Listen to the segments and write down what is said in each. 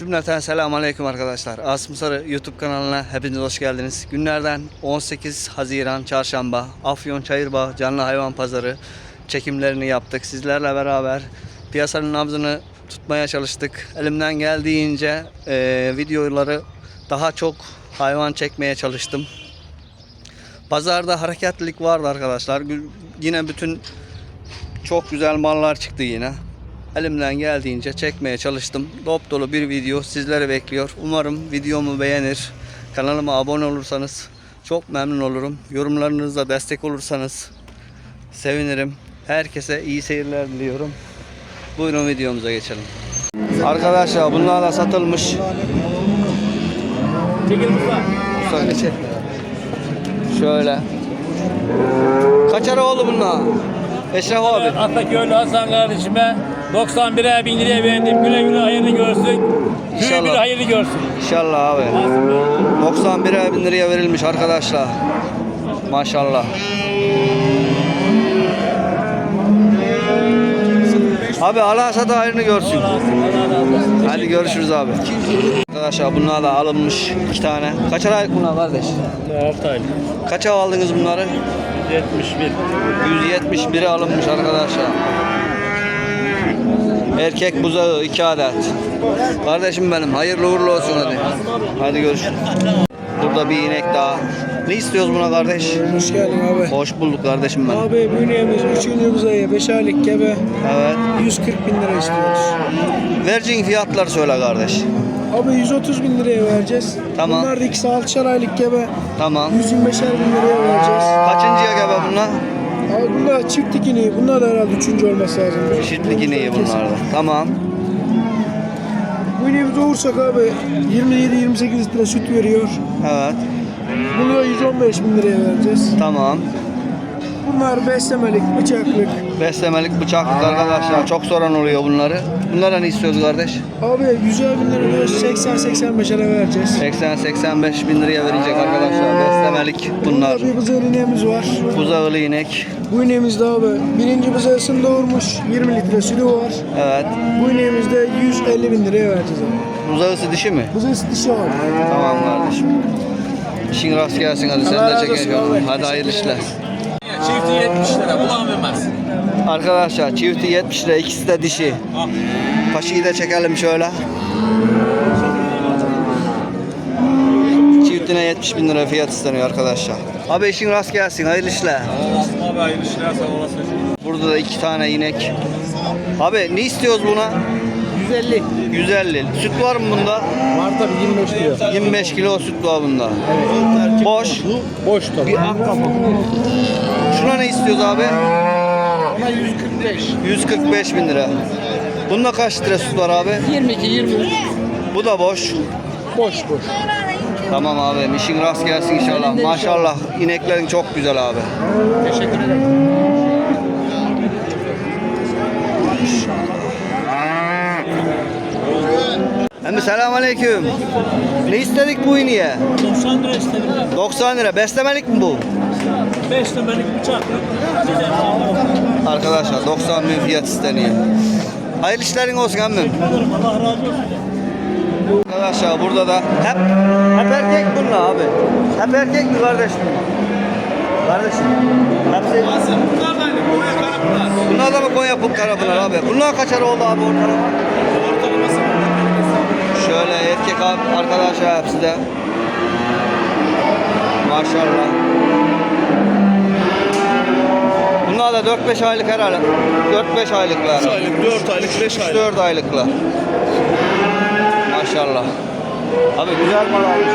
Cümleten selamun aleyküm arkadaşlar. Asım Sarı YouTube kanalına hepiniz hoş geldiniz. Günlerden 18 Haziran Çarşamba Afyon Çayırbağ Canlı Hayvan Pazarı çekimlerini yaptık. Sizlerle beraber piyasanın nabzını tutmaya çalıştık. Elimden geldiğince eee, videoları daha çok hayvan çekmeye çalıştım. Pazarda hareketlilik vardı arkadaşlar. Yine bütün çok güzel mallar çıktı yine. Elimden geldiğince çekmeye çalıştım. Dop dolu bir video sizleri bekliyor. Umarım videomu beğenir. Kanalıma abone olursanız çok memnun olurum. Yorumlarınızla destek olursanız sevinirim. Herkese iyi seyirler diliyorum. Buyurun videomuza geçelim. Arkadaşlar bunlar da satılmış. Çekil Musa. Şöyle çek. Şöyle. Kaçar oğlu bunlar? Eşref abi. Ataköylü Hasan kardeşime 91'e bin liraya verdim. Güle güle hayırlı görsün. Güle İnşallah. güle hayırlı görsün. İnşallah abi. 91'e bin liraya verilmiş arkadaşlar. Maşallah. Abi Allah sata hayrını görsün. Allah razı olsun. Hadi görüşürüz abi. Arkadaşlar bunlar da alınmış iki tane. Kaçar aylık bunlar kardeş? 6 aylık. Kaça aldınız bunları? 71. 171'e alınmış arkadaşlar. Erkek buzağı 2 adet. Kardeşim benim hayırlı uğurlu olsun hadi. Hadi görüşürüz. Burada bir inek daha. Ne istiyoruz buna kardeş? Hoş geldin abi. Hoş bulduk kardeşim benim. Abi bünyemiz 3. ayı 5 aylık gebe Evet. 140 bin lira istiyoruz. Vereceğin fiyatları söyle kardeş. Abi 130 bin liraya vereceğiz. Tamam. Bunlar da ikisi 6'şar aylık gebe Tamam. 125'er bin liraya vereceğiz. Kaçıncıya gebe bunlar? Bunlar çift dikini. Bunlar da herhalde 3. olması lazım. Çiftlik ineği bunlar da. Tamam. Bu ineğimiz doğursak abi 27-28 litre süt veriyor. Evet. Bunu da 115 bin liraya vereceğiz. Tamam. Bunlar beslemelik, bıçaklık. Beslemelik bıçaklık arkadaşlar. Çok soran oluyor bunları. Bunlara ne istiyoruz kardeş? Abi 100'er bin lira diyoruz 80-85'e vereceğiz. 80-85 bin liraya verecek arkadaşlar. Beslemelik bunlar. Burada bir bızır ineğimiz var. Buzağılı inek. Bu ineğimiz de abi birinci bızağısını doğurmuş 20 litre sütü var. Evet. Bu ineğimiz de 150 bin liraya vereceğiz abi. Buzağısı dişi mi? Bızağısı dişi abi. Tamam kardeşim. İşin rast gelsin hadi sen de razı çek. olsun abi. Hadi hayırlı işler. Çifti 70 lira. Ulan vermez. Arkadaşlar çifti 70 lira ikisi de dişi. Paşıyı da çekelim şöyle. Çiftine 70 bin lira fiyat isteniyor arkadaşlar. Abi işin rast gelsin hayırlı işler. Abi hayırlı işler sağ olasın. Burada da iki tane inek. Abi ne istiyoruz buna? 150. 150. Süt var mı bunda? Var tabii 25 kilo. 25 kilo süt var bunda. Boş. Boş tabii. Şuna ne istiyoruz abi? Ona 145. 145 bin lira. Bunda kaç litre süt var abi? 22 23. Bu da boş. Boş boş. Tamam abi işin rast gelsin inşallah. Maşallah ineklerin çok güzel abi. Teşekkür ederim. Hem selamun aleyküm. Ne istedik bu iniye? 90 lira istedim. 90 lira. Beslemelik mi bu? 5 numaralık bıçak. Arkadaşlar 90 bin fiyat isteniyor. Hayırlı işlerin olsun emmim. Allah razı olsun. Arkadaşlar burada da hep hep erkek bunlar abi. Hep erkek mi kardeş mi? Kardeşim. Hepsi. Bunlar da aynı. Konya Karapınar. Bunlar da mı Konya Karapınar abi? Bunlar kaçar oldu abi ortalama? Ortalaması Şöyle erkek abi arkadaşlar hepsi de. Maşallah. Bunlar da 4-5 aylık herhalde. 4-5 aylıklar. 3 aylık, 4 aylık, 5 aylık. 4 aylıklar. Maşallah. Abi güzel mal almış.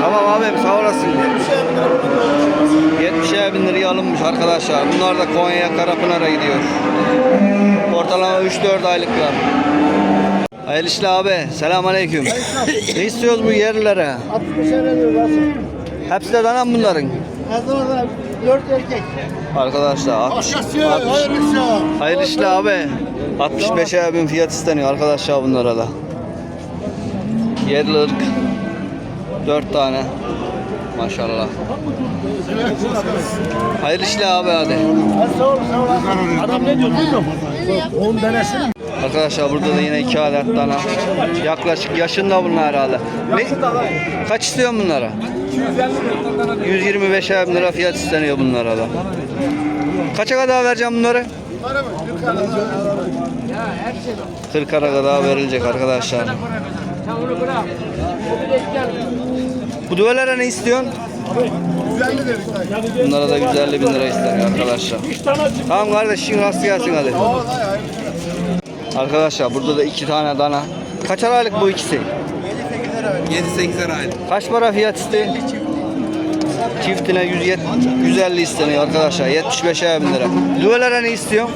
Tamam abim sağ olasın. 70'e bin liraya alınmış arkadaşlar. Bunlar da Konya'ya Karapınar'a gidiyor. Ortalama 3-4 aylıklar. Hayırlı işler abi. Selam aleyküm. ne istiyoruz bu yerlilere? 60 lira diyor Rasim. Hepsi de dana mı bunların? Hazırda 4 erkek. Arkadaşlar 60, 60. Hayırlısı. Hayırlı işler abi. 65'e bin fiyat isteniyor arkadaşlar bunlara da. Yerli ırk. 4 tane. Maşallah. Hayırlı işler abi hadi. Adam ne diyor bilmiyorum. 10 denesene. Arkadaşlar burada da yine iki adet dana. Yaklaşık yaşında bunlar herhalde. Ne? Kaç istiyorsun bunlara? 125 bin lira fiyat isteniyor bunlara da. Kaça kadar vereceğim bunları? 40 kadar verilecek arkadaşlar. Bu düvelere ne istiyorsun? Bunlara da 150 bin lira isteniyor arkadaşlar. Tamam kardeş şimdi rast gelsin hadi. Arkadaşlar burada da iki tane dana. Kaç aylık bu ikisi? 7-8 aylık. Kaç para fiyat isteyin? Çiftine 170, 150 isteniyor arkadaşlar. 75 bin lira. Düvelere ne istiyor?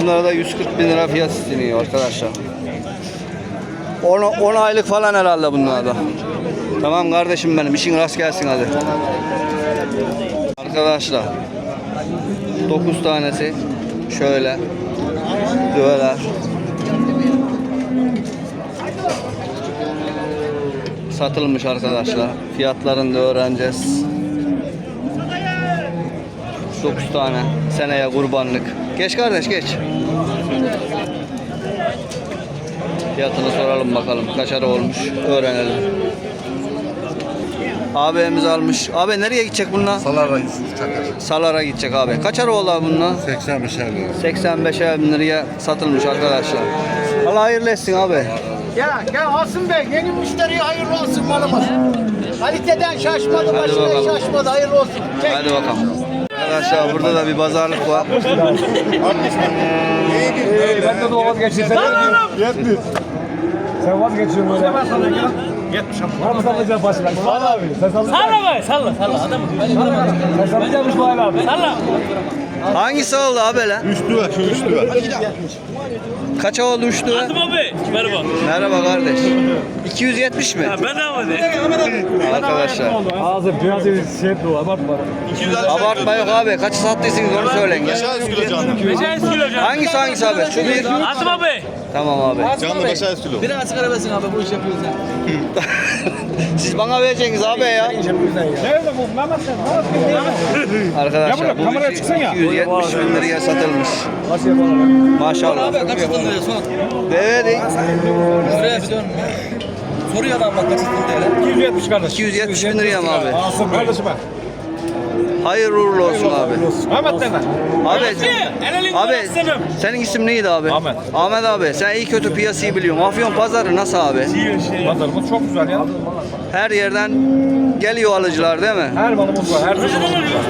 Bunlara da 140 bin lira fiyat isteniyor arkadaşlar. 10, 10 aylık falan herhalde bunlar da. Tamam kardeşim benim işin rast gelsin hadi. Arkadaşlar 9 tanesi şöyle düveler. satılmış arkadaşlar. Fiyatlarını da öğreneceğiz. 9 tane seneye kurbanlık. Geç kardeş geç. Fiyatını soralım bakalım kaçarı olmuş öğrenelim. Abimiz almış. Abi nereye gidecek bununla? Salar Çakır. Salara gidecek abi. Kaçar oldu abi bununla? 85 lira. 85 bin liraya satılmış arkadaşlar. Allah hayırlı etsin abi. Ya gel Asım Bey yeni müşteriye hayırlı olsun malımız. Kaliteden şaşmadı, Hadi başına bakalım. şaşmadı hayırlı olsun. Çek. Hadi bakalım. Arkadaşlar burada da bir pazarlık var. Ben de doğal vazgeçeyim. Sen Yetmiyor. Sen vazgeçiyorsun böyle. Ben sana gel. Yetmiş ama. Var mı sallayacağım başına? İsmail abi. Sen sallayacaksın. Salla be salla salla adam. Sen sallayacaksın İsmail abi. Salla. Hangisi oldu abi lan? Üçlü var, şu üçlü var. Kaça oldu üçlü? Adım abi. Merhaba. Merhaba kardeş. 270 mi? Bedava de. Arkadaşlar. Ağzı biraz bir şey yapıyor. Abartma. Abartma yok abi. Kaç sattıysınız onu söyleyin ya. 500 kilo canlı. 500 kilo can. Hangisi hangisi abi? Şu bir. Adım abi. Tamam abi. Canlı 500 kilo. Siz bana vereceksiniz abi ya. Nerede bu? Mehmet sen. Arkadaşlar Ya bu kameraya üçü çıksana ya. 270 bin liraya satılmış. Nasıl yapalım? Maşallah. Evet. Şuraya bir dön. Soruyor adam bak kaçırdın diye. 270 kardeş. 270 bin liraya mı abi? Alsın kardeşime. Hayırlı uğurlu olsun abi. Mehmet deme. Abi, abi senin isim neydi abi? Ahmet. Ahmet abi sen iyi kötü piyasayı biliyorsun. Afyon pazarı nasıl abi? Pazarımız çok güzel ya. Her yerden geliyor alıcılar değil mi? Her malımız var. Her malımız var.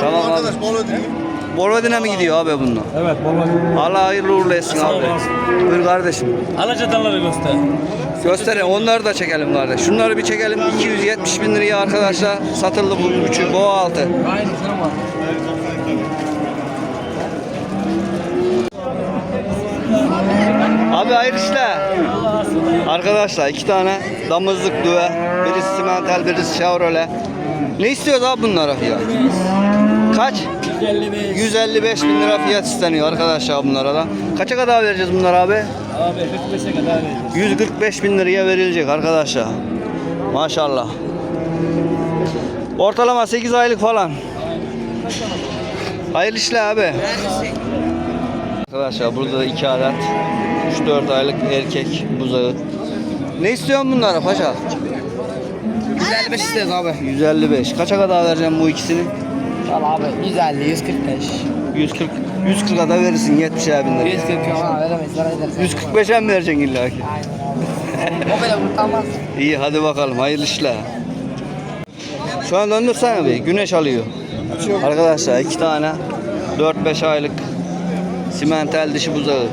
Tamam abi. Arkadaş bol ödeyeyim. Borvadin'e mi gidiyor abi bununla? Evet vallahi. Allah hayırlı uğurlu etsin abi. Buyur kardeşim. Alacadanları göster. Gösterin onları da çekelim kardeş. Şunları bir çekelim. 270 bin liraya arkadaşlar satıldı bu üçü. Boğa altı. Aynı var. Abi hayırlı işler. Arkadaşlar iki tane damızlık düve. Birisi simental, birisi Chevrolet. Ne istiyoruz abi bunlara fiyat? Kaç? 155. 155 bin lira fiyat isteniyor arkadaşlar bunlara da. Kaça kadar vereceğiz bunlara abi? Abi 45'e kadar vereceğiz. 145 bin liraya verilecek arkadaşlar. Maşallah. Ortalama 8 aylık falan. Hayırlı işler abi. Arkadaşlar burada da 2 adet 3-4 aylık erkek buzağı. Ne istiyorsun bunlara paşa? 155 istiyoruz abi. 155. Kaça kadar vereceğim bu ikisini? Al abi 150, 145. 140 140 kadar verirsin 70 bin lira. 140 yok ha veremeyiz. Edersin. 145'e mi vereceksin illa ki? O böyle kurtarmaz. İyi hadi bakalım hayırlı işler. Şu an döndürsene bir güneş alıyor. Arkadaşlar iki tane 4-5 aylık simental dişi buzağı.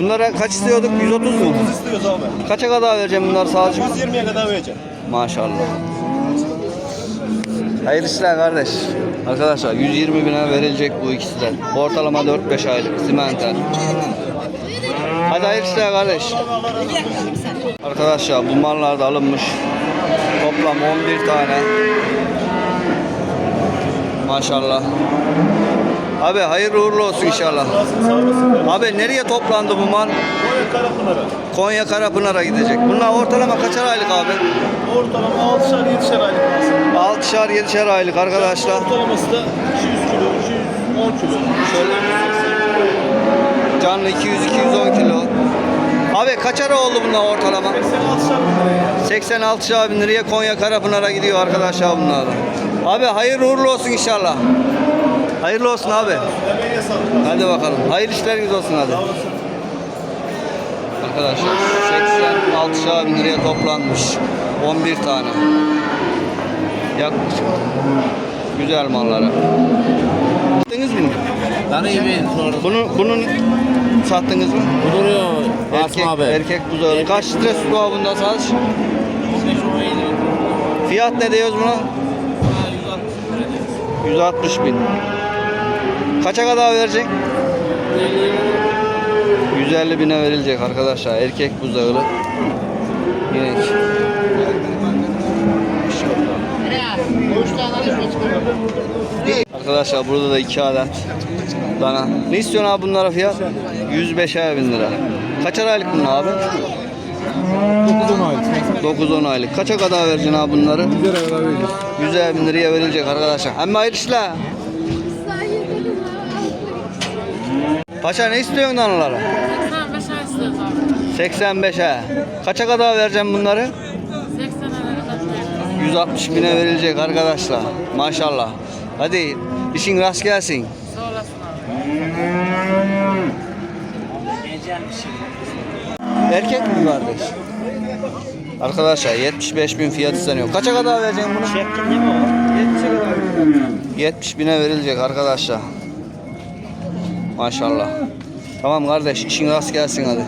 Bunlara kaç istiyorduk? 130 mu? İstiyoruz abi. Kaça kadar vereceğim bunlar sadece? 120'ye kadar vereceğim. Maşallah. Hayırlı işler kardeş. Arkadaşlar 120 bine verilecek bu ikisi de. Ortalama 4-5 aylık simental. Hadi hayırlı işler kardeş. Arkadaşlar bu mallar da alınmış. Toplam 11 tane. Maşallah. Abi hayırlı uğurlu olsun inşallah. Abi nereye toplandı bu mal? Konya Karapınar'a. Konya Karapınar'a gidecek. Bunlar ortalama kaçar aylık abi? Ortalama 6'şar 7'şer aylık aslında. 6'şar 7'şer aylık arkadaşlar. Ortalaması da 200 kilo, 210 kilo. Şöyle Canlı 200-210 kilo. Abi kaçar oldu bunlar ortalama? 86'şar bin liraya. 86 bin liraya Konya Karapınar'a gidiyor arkadaşlar bunlar. Abi hayırlı uğurlu olsun inşallah. Hayırlı olsun abi. Hadi bakalım. Hayırlı işleriniz olsun hadi. Arkadaşlar 86 bin liraya toplanmış. 11 tane. Yaklaşık. Güzel malları. Sattınız mı? Soru. Bunu, bunun sattınız mı? Duruyor Erkek, Asım abi. erkek buzağı. Kaç litre sütü var bunda sadece? Fiyat ne diyoruz buna? 160 bin. Kaça kadar verecek? 150 bine verilecek arkadaşlar. Erkek buzağılı. İnek. Arkadaşlar burada da iki adet dana. Ne istiyorsun abi bunlara fiyat? 105'er bin lira. Kaçar aylık bunlar abi? 9-10 aylık. Kaça kadar vereceksin abi bunları? 100'er bin liraya verilecek arkadaşlar. Hem hayırlı işler. Paşa ne istiyorsun danalara? 85 ay istiyoruz abi. 85'e. Kaça kadar vereceğim bunları? 80 lira kadar. 160 bine verilecek arkadaşlar. Maşallah. Hadi işin rast gelsin. Sağ olasın abi. Erkek mi kardeş? Arkadaşlar 75 bin fiyat isteniyor. Kaça kadar vereceksin bunu? 70 bine verilecek arkadaşlar. Maşallah. Tamam kardeş işin rast gelsin hadi.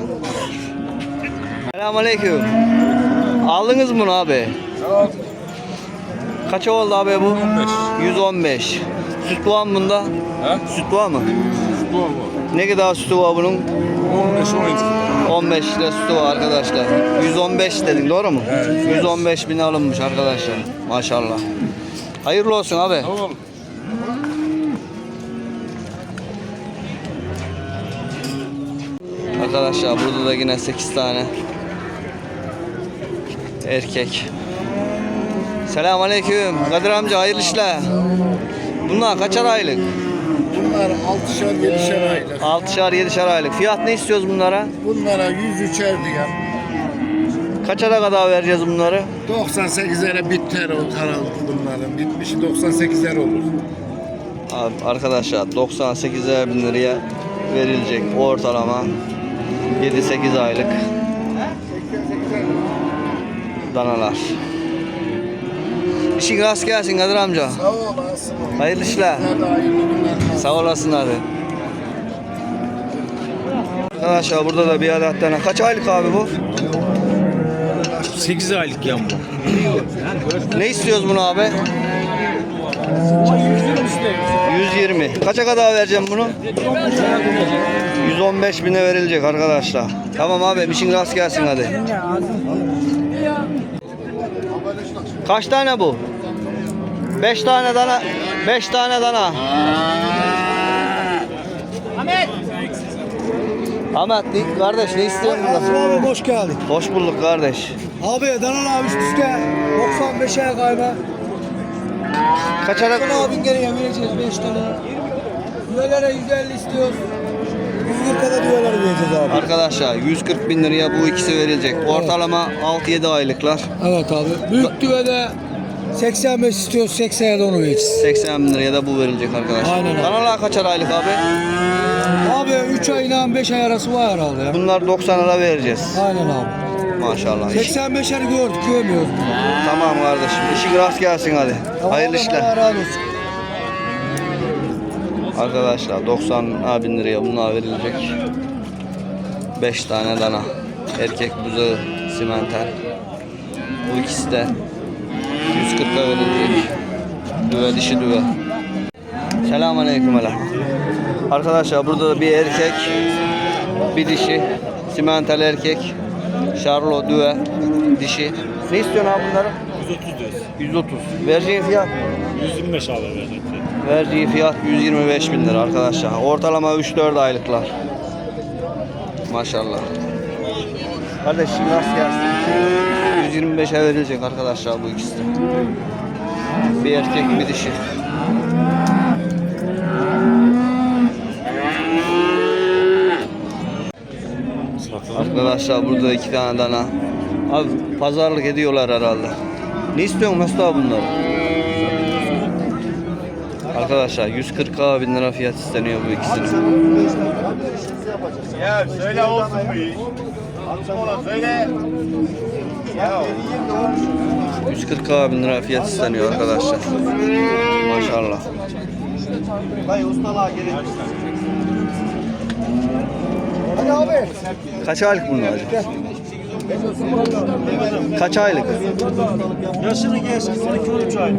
Selamünaleyküm. Aldınız mı bunu abi? Kaça oldu abi bu? 115. Süt var mı bunda? Süt var mı? Ne kadar sütü var bunun? 15 lira sütü var arkadaşlar. 115 dedin doğru mu? 115 bin alınmış arkadaşlar. Maşallah. Hayırlı olsun abi. Arkadaşlar burada da yine 8 tane erkek. Selamünaleyküm. Kadir amca hayırlı işler. Bunlar kaçar aylık? Bunlar 6'şar 7'şer aylık. 6'şar 7'şer aylık. Fiyat ne istiyoruz bunlara? Bunlara 103'er diye. Kaçara kadar vereceğiz bunları? 98'lere biter o karanlık bunların. Bitmişi 98'er olur. Abi arkadaşlar 98'er bin liraya verilecek ortalama 7-8 aylık danalar. İşin rast gelsin Kadir amca. Sağ olasın. Hayırlı işler. Sağ olasın hadi. Arkadaşlar burada da bir adet tane. Kaç aylık abi bu? 8 aylık yan bu. Ne istiyoruz bunu abi? 120. Kaça kadar vereceğim bunu? 115 bine verilecek arkadaşlar. Tamam abi işin rast gelsin hadi. Kaç tane bu? 5 tane dana. 5 tane dana. Ahmet. Ahmet kardeş ne istiyorsun burada? Abi hoş geldin. Hoş bulduk kardeş. Abi Danan abi üst üste 95'e galiba. Kaçarak Danan abin geriye vereceğiz 5 tane. Düvelere 150 istiyoruz. 140 kadar düveler vereceğiz abi. Arkadaşlar 140 bin liraya bu ikisi verilecek. Ortalama 6-7 aylıklar. Evet abi. Büyük düvede 85 istiyoruz 80'e de onu vereceğiz. 80 bin liraya da bu verilecek arkadaşlar. Aynen abi. Danalar kaçar aylık abi? Abi 3 ay ile 5 ay arası var herhalde ya. Bunlar 90 lira vereceğiz. Aynen abi. Maşallah. İş- 85'leri gördük görmüyoruz. Tamam kardeşim. İşin rast gelsin hadi. Hayırlı Allah işler. razı olsun. Arkadaşlar 90 bin liraya bunlar verilecek. 5 tane dana. Erkek buzağı simenter. Bu ikisi de 140'a verilecek. Düve dişi düve. Selamünaleyküm hele. Arkadaşlar burada da bir erkek, bir dişi, simental erkek, şarlo düve. dişi. Ne istiyorsun abi bunları? 130 diyoruz. 130. Vereceğin fiyat? 125 abi verecek. Verdiği fiyat 125 bin lira arkadaşlar. Ortalama 3-4 aylıklar. Maşallah. Kardeşim nasıl gelsin? 125'e verilecek arkadaşlar bu ikisi. Bir erkek bir dişi. Arkadaşlar burada iki tane dana. Abi pazarlık ediyorlar herhalde. Ne istiyorsun Mesut abi bunları? Arkadaşlar 140 K bin lira fiyat isteniyor bu ikisinin. Ya söyle olsun bu iş. Söyle. Ya 140 K bin lira fiyat isteniyor arkadaşlar. Maşallah. dayı ustalığa gerek. Hadi abi. Kaç aylık bunlar acaba? Kaç aylık? Yaşını geçsin 12-13 ay.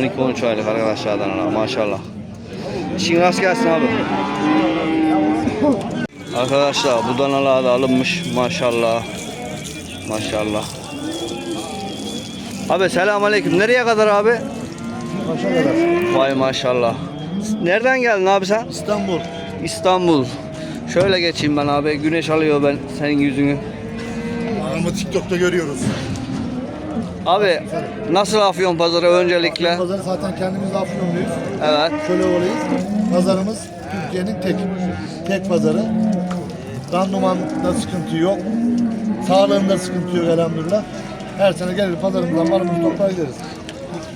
12-13 aylık arkadaşlardan ana maşallah. İşin rast gelsin abi. Arkadaşlar bu danalar da alınmış maşallah. Maşallah. Abi selam aleyküm. Nereye kadar abi? Vay maşallah. Nereden geldin abi sen? İstanbul. İstanbul. Şöyle geçeyim ben abi. Güneş alıyor ben senin yüzünü. Ama TikTok'ta görüyoruz. Abi nasıl Afyon pazarı öncelikle? Pazarı zaten kendimiz Afyonluyuz. Evet. Şöyle olayız. Pazarımız Türkiye'nin tek tek pazarı. Randumanda sıkıntı yok. Sağlığında sıkıntı yok elhamdülillah. Her sene gelir pazarımızdan malımızı toplar gideriz.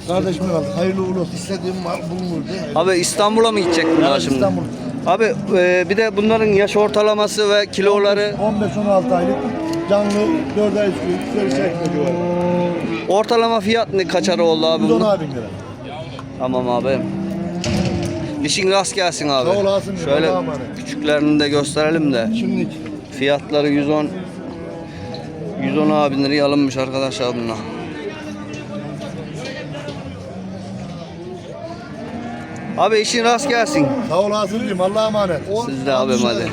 Kardeşim kaldı. Hayırlı uğurlu olsun. İstediğim mal bulunurdu. Abi İstanbul'a mı gidecek bunlar Evet, şimdi? İstanbul. Abi e, bir de bunların yaş ortalaması ve kiloları 15-16 aylık canlı 4 ay sürüyor. şeklinde civarı. ortalama fiyat ne kaçar oldu abi 110 bunun? abin lira. Tamam abi. İşin rast gelsin abi. Sağ olasın, Şöyle Allah'a emanet. küçüklerini de gösterelim de. Şimdi Fiyatları 110 110 abi liraya alınmış arkadaşlar bunlar. Abi işin rast gelsin. sağ olasın diyeyim. Allah'a emanet. Siz de abim hadi.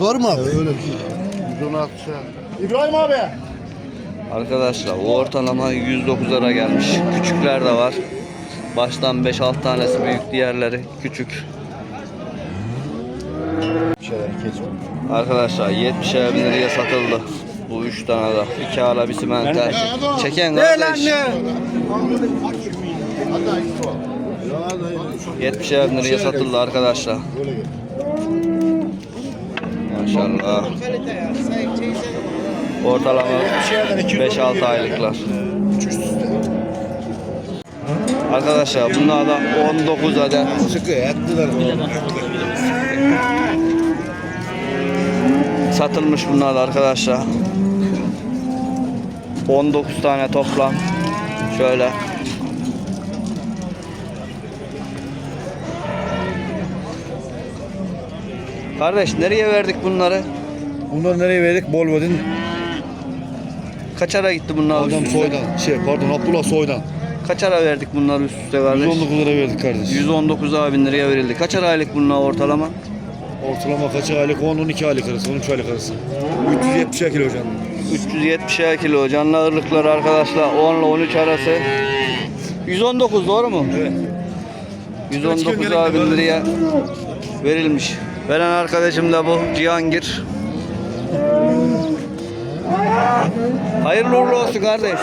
Doğru mu abi? Öyle bir şey. 116 İbrahim abi. Arkadaşlar o ortalama 109 lira gelmiş. Küçükler de var. Baştan 5-6 tanesi büyük, diğerleri küçük. şeyler. Arkadaşlar 70 bin liraya satıldı. Bu 3 tane de. 2 ala bir simenter. Çeken kardeş. 70 bin liraya satıldı arkadaşlar. Maşallah. Ortalama 5-6 aylıklar. Arkadaşlar bunlar da 19 adet. Satılmış bunlar da arkadaşlar. 19 tane toplam. Şöyle. Kardeş nereye verdik bunları? Bunları nereye verdik? Bolvodin. Kaçara gitti bunlar üst Adam üste? Soy'dan. Şey pardon Abdullah Soy'dan. Kaçara verdik bunları üst üste kardeş? 119 lira verdik kardeş. 119 bin liraya verildi. Kaçar aylık bunlar ortalama? Ortalama kaçı aylık? 10-12 aylık arası, 13 aylık arası. 370 kilo canlı. 370 kilo canlı ağırlıkları arkadaşlar 10 ile 13 arası. 119 doğru mu? Evet. 119 bin liraya verilmiş. Veren arkadaşım da bu Cihangir. Hayırlı uğurlu olsun kardeş.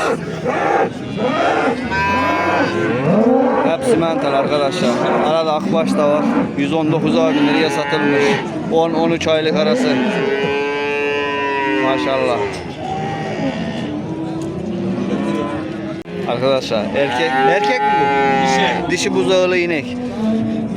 Hepsi mental arkadaşlar. Arada akbaş da var. 119 bin liraya satılmış. 10-13 aylık arası. Maşallah. Arkadaşlar erkek erkek mi bu? Dişi. Dişi buzağılı inek.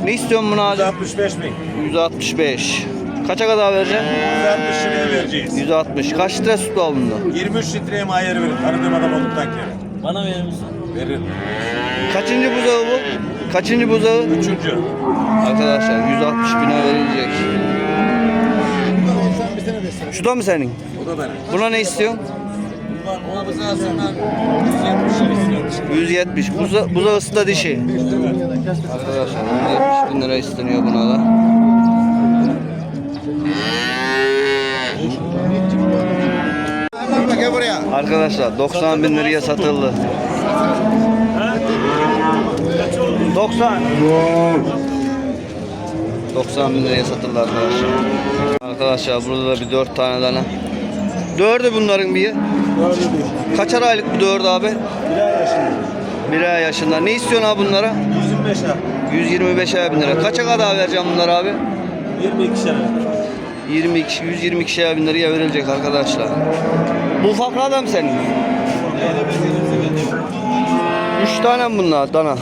Ne istiyorsun buna hacı? 65 bin. 165. Kaça kadar vereceksin? 160 liraya vereceğiz. 160. Kaç litre süt var bunda? 23 litreye mahyer verin. Tanıdığım adam olduktan kere. Bana verir misin? Verin. Kaçıncı buzağı bu? Kaçıncı buzağı? Üçüncü. Arkadaşlar 160 bine verilecek. Şu da mı senin? O da benim. Buna ne istiyorsun? Ona bize aslında 170 170. Buza, buzağısı da dişi. Arkadaşlar 170 bin lira isteniyor buna da. Arkadaşlar 90 bin liraya satıldı. 90. 90 bin liraya satıldı arkadaşlar. Arkadaşlar burada da bir 4 tane dana. Dördü bunların bir. Kaçar aylık bu dördü abi? Bir ay yaşında. Ne istiyorsun abi bunlara? 125 lira. 125 bin lira. Kaça kadar vereceğim bunları abi? 22 lira. 22, 122 bin liraya verilecek arkadaşlar. Bu ufaklı adam senin. Üç tane mi bunlar dana?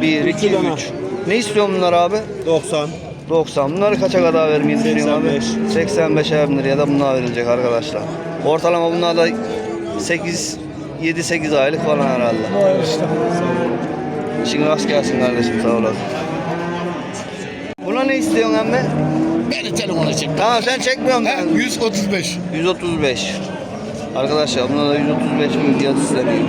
1, 2, 3. Ne istiyorsun bunlar abi? 90. 90. Bunları kaça kadar vermeyi düşünüyorsun abi? 85 bin liraya da bunlar verilecek arkadaşlar. Ortalama bunlar da 8 7-8 aylık falan herhalde. Şimdi rast gelsin kardeşim sağ olasın. Buna ne istiyorsun emmi? Beni telefona çek. Tamam sen çekmiyorsun. He, ben. 135. 135. Arkadaşlar buna da 135 bin fiyat isteniyor.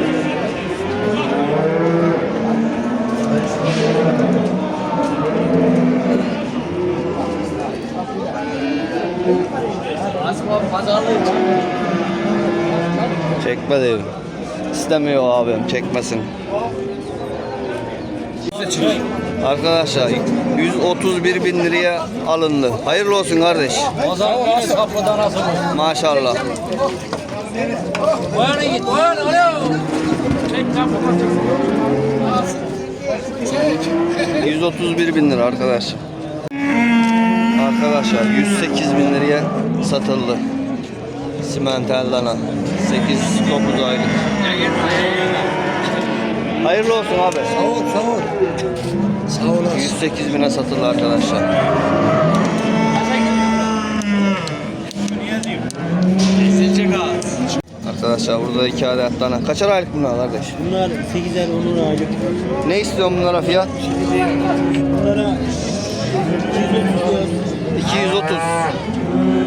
Çekme. İstemiyor abim çekmesin. Arkadaşlar 131 bin liraya alındı. Hayırlı olsun kardeş. Maşallah. Boyanı git. Boyan alo. Çek kapı. 131 bin lira arkadaşlar. Arkadaşlar 108 bin liraya satıldı. Simental dana. 8-9 aylık. Hayırlı olsun abi. Sağ ol, sağ ol. Sağ olasın. 108 bine satıldı arkadaşlar. Arkadaşlar burada iki adet dana. Kaçar aylık bunlar kardeş? Bunlar 8'er 10'er aylık. Ne istiyorsun bunlara fiyat? Bunlara 230.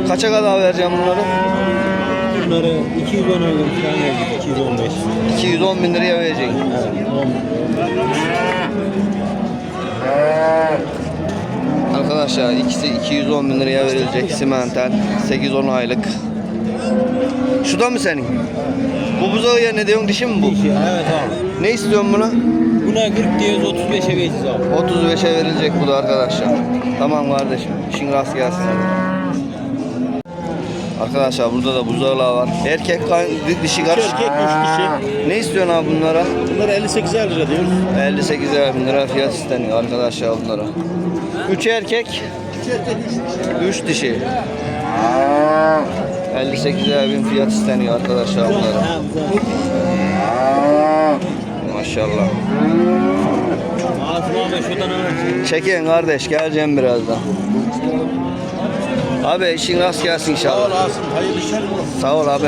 Kaça kadar vereceğim bunları? Bunları 210 aylık falan verdik. 215. 210 bin liraya vereceksin. Evet. Arkadaşlar ikisi 210 bin liraya verilecek simental 8-10 aylık. Şu da mı senin? Bu buzağı ya ne diyorsun dişi mi bu? Evet abi. Ne istiyorsun buna? Buna 40 diyoruz 35'e vereceğiz abi. 35'e verilecek bu da arkadaşlar. Tamam kardeşim. İşin rast gelsin. Arkadaşlar burada da buzağılar var. Erkek kan- dişi karış. Erkek 3 kişi. Ne istiyorsun abi bunlara? Bunlara 58 lira diyoruz. 58 bin lira fiyat isteniyor arkadaşlar bunlara. 3 erkek, 3 dişi. 58 bin fiyat isteniyor arkadaşlar bunlara. Maşallah. Çekin kardeş geleceğim birazdan. Abi işin rast gelsin inşallah. Asım hayırlı işler olsun. Sağ ol abi.